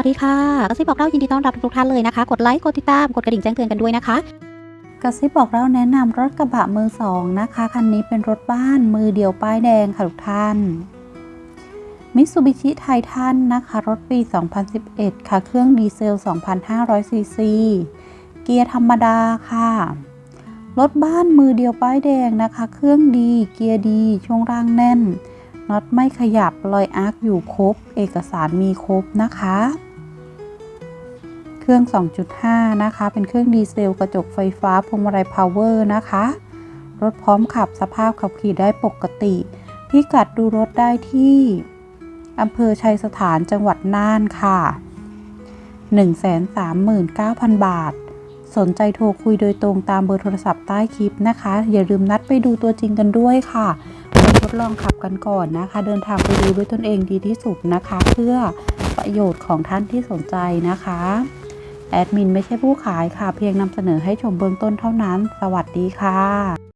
วัสดีค่ะกระซิบบอกเล่ายินดีต้อนรับทุกท่านเลยนะคะ กดไลค์ กดติดตาม กดกระดิ่งแจ้งเตือนกันด้วยนะคะกระซิบบอกเราแนะนำรถกระบะมือสองนะคะ คันนี้เป็นรถบ้านมือเดียวป้ายแดงค่ะทุกท่านมิ t ูบิชิไททันนะคะ รถปี 2011 ค่ะ เครื่องดีเซล 2,500 ซีซี เกียร์ธรรมดาค่ะ รถบ้านมือเดียวป้ายแดงนะคะ เครื่องดี เกียร์ดี ช่วงล่างแน่นน็อตไม่ขยับรอยอาร์คอยู่ครบ เอกสารมีครบนะคะ รื่อง 2.5 นะคะ เป็นเครื่องดีเซลกระจกไฟฟ้าพวงมาลัยพาวเวอร์นะคะ รถพร้อมขับสภาพขับขี่ได้ปกติ พิกัดดูรถได้ที่อำเภอชัยสถานจังหวัดน่านค่ะ 139,000 บาท สนใจโทรคุยโดยตรงตามเบอร์โทรศัพท์ใต้คลิปนะคะ อย่าลืมนัดไปดูตัวจริงกันด้วยค่ะไปทดลองขับกันก่อนนะคะ เดินทางไปดูด้วยตนเองดีที่สุดนะคะ เพื่อประโยชน์ของท่านที่สนใจนะคะ แอดมินไม่ใช่ผู้ขายค่ะ เพียงนำเสนอให้ชมเบื้องต้นเท่านั้น สวัสดีค่ะ